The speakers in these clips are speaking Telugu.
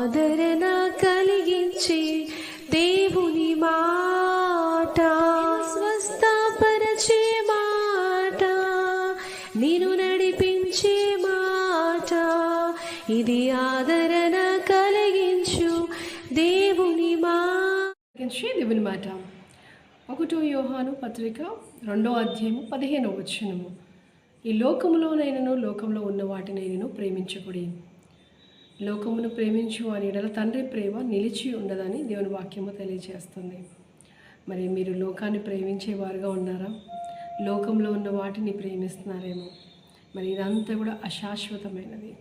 ఆదరణ కలిగించే దేవుని మాట. స్వస్థపరచే మాట. నేను నడిపించే మాట. ఇది ఆదరణ కలిగించు దేవుని మా. దేవుని మాట. ఒకటో యోహాను పత్రిక రెండో అధ్యాయము పదిహేనో వచనము. ఈ లోకములోనైనను లోకంలో ఉన్న వాటినైనను ప్రేమించకూడదు లోకమును ప్రేమించు అని ఎడల తండ్రి ప్రేమ నిలిచి ఉండదని దేవుని వాక్యము తెలియజేస్తుంది మరి మీరు లోకాన్ని ప్రేమించేవారుగా ఉన్నారా? లోకంలో ఉన్న వాటిని ప్రేమిస్తున్నారేమో. మరి ఇదంతా కూడా అశాశ్వతమైనది.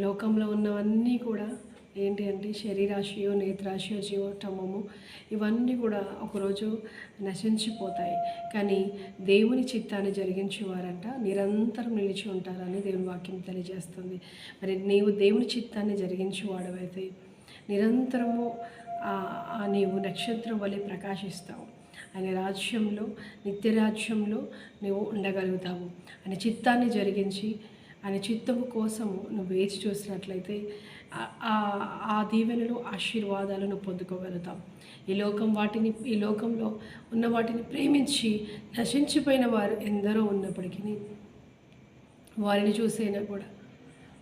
లోకంలో ఉన్నవన్నీ కూడా ఏంటి అంటే శరీరాశయో నేత్రాశయో జీవోత్తమము ఇవన్నీ కూడా ఒకరోజు నశించిపోతాయి. కానీ దేవుని చిత్తాన్ని జరిగించేవారంట. నిరంతరం నిలిచి ఉంటారని దేవుని వాక్యం తెలియజేస్తుంది. మరి నీవు దేవుని చిత్తాన్ని జరిగించేవాడవైతే నిరంతరము ఆ- నీవు నక్షత్రం వలె ప్రకాశిస్తావు. ఆయన రాజ్యంలో నిత్య రాజ్యంలో నువ్వు ఉండగలుగుతావు. ఆయన చిత్తాన్ని జరిగించి ఆయన చిత్తము కోసము నువ్వు వేచి చూసినట్లయితే ఆ- ఆ- ఆ దీవెనలు ఆశీర్వాదాలను పొందుకోగలుగుతాం. ఈ లోకం వాటిని ఈ లోకంలో ఉన్న వాటిని ప్రేమించి నశించిపోయిన వారు ఎందరో ఉన్నప్పటికీ వారిని చూసైనా కూడా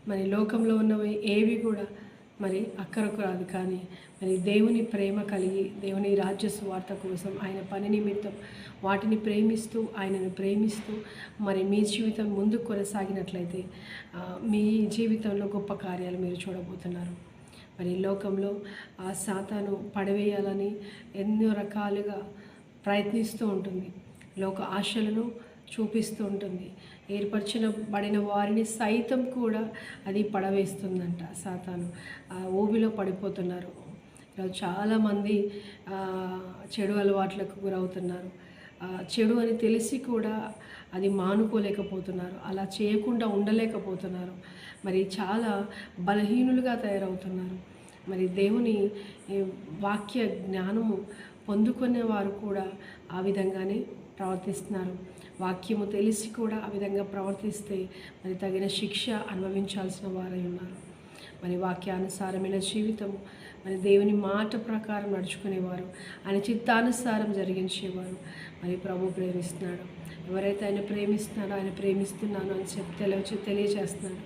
మరి లోకంలో ఉన్నవి ఏవి కూడా మరి అక్కరకు రాదు కానీ మరి దేవుని ప్రేమ కలిగి దేవుని రాజ్య సువార్త కోసం ఆయన పని నిమిత్తం వాటిని ప్రేమిస్తూ ఆయనను ప్రేమిస్తూ మరి మీ జీవితం ముందు కొనసాగినట్లయితే మీ జీవితంలో గొప్ప కార్యాలు మీరు చూడబోతున్నారు. మరి లోకంలో ఆ సాతాను పడవేయాలని ఎన్నో రకాలుగా ప్రయత్నిస్తూ ఉంటుంది. లోక ఆశలను చూపిస్తూ ఉంటుంది. ఏర్పరిచిన పడిన వారిని సైతం కూడా అది పడవేస్తుందంట సాతాను. ఆ ఊబిలో పడిపోతున్నారు. ఈరోజు చాలామంది చెడు అలవాట్లకు గురవుతున్నారు. చెడు అని తెలిసి కూడా అది మానుకోలేకపోతున్నారు. అలా చేయకుండా ఉండలేకపోతున్నారు. మరి చాలా బలహీనులుగా తయారవుతున్నారు. మరి దేవుని వాక్య జ్ఞానము పొందుకునే వారు కూడా ఆ విధంగానే ప్రవర్తిస్తున్నారు. వాక్యము తెలిసి కూడా ఆ విధంగా ప్రవర్తిస్తే మరి తగిన శిక్ష అనుభవించాల్సిన వారై ఉన్నారు. మరి వాక్యానుసారమైన జీవితము మరి దేవుని మాట ప్రకారం నడుచుకునేవారు. ఆయన చిత్తానుసారం జరిగించేవారు. మరి ప్రభు ప్రేమిస్తున్నాడు. ఎవరైతే ఆయన ప్రేమిస్తున్నాడో ఆయన ప్రేమిస్తున్నాను అని చెప్పి తెలియ తెలియజేస్తున్నాడు.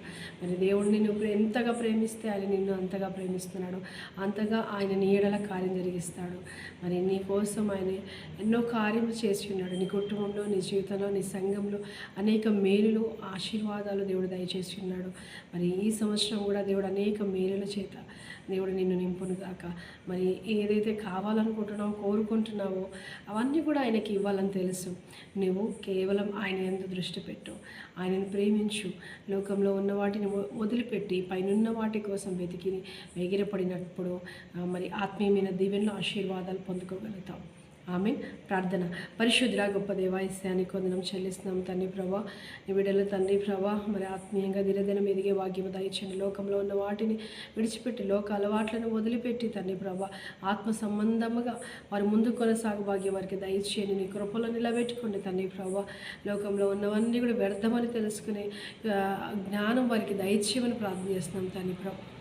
మరి దేవుడు నిన్ను ఎంతగా ప్రేమిస్తే ఆయన నిన్ను అంతగా ప్రేమిస్తున్నాడు. అంతగా ఆయన నీడల కార్యం జరిగిస్తాడు. మరి నీ కోసం ఆయన ఎన్నో కార్యములు చేసి ఉన్నాడు. నీ కుటుంబంలో నీ జీవితంలో నీ సంఘంలో అనేక మేలులు ఆశీర్వాదాలు దేవుడు దయచేసి ఉన్నాడు. మరి ఈ సంవత్సరం కూడా దేవుడు అనేక మేలుల చేత దేవుడు నిన్ను నింపును గాక. మరి ఏదైతే కావాలనుకుంటున్నావో కోరుకుంటున్నావో అవన్నీ కూడా ఆయనకి ఇవ్వాలని తెలుసు. నువ్వు కేవలం ఆయన ఎందు దృష్టి పెట్టు. ఆయనను ప్రేమించు. లోకంలో ఉన్న వాటిని వదిలిపెట్టి పైనున్న వాటి కోసం వెతికి ఎగిరపడినప్పుడు మరి ఆత్మీయమైన దీవెనలో ఆశీర్వాదాలు పొందుకోగలుగుతాం ఆమె ప్రార్థన. పరిశుద్ధ గొప్ప దేవాయస్యాన్ని కొందనం చెల్లిస్తున్నాం తండ్రి ప్రభా. ఈ బిడ్డల తండ్రి ప్రభా మరి ఆత్మీయంగా దినదినం ఎదిగే భాగ్యము దయచండి లోకంలో ఉన్న వాటిని విడిచిపెట్టి లోక అలవాట్లను వదిలిపెట్టి తండ్రి ప్రభా. ఆత్మ సంబంధముగా వారి ముందు కొనసాగు భాగ్యం వారికి దయచేయండి. నీ కృపలో నిలబెట్టుకోండి తండ్రి ప్రభా. లోకంలో ఉన్నవన్నీ కూడా వ్యర్థమని తెలుసుకునే జ్ఞానం వారికి దయచేయమని ప్రార్థన చేస్తున్నాం తండ్రి ప్రభా.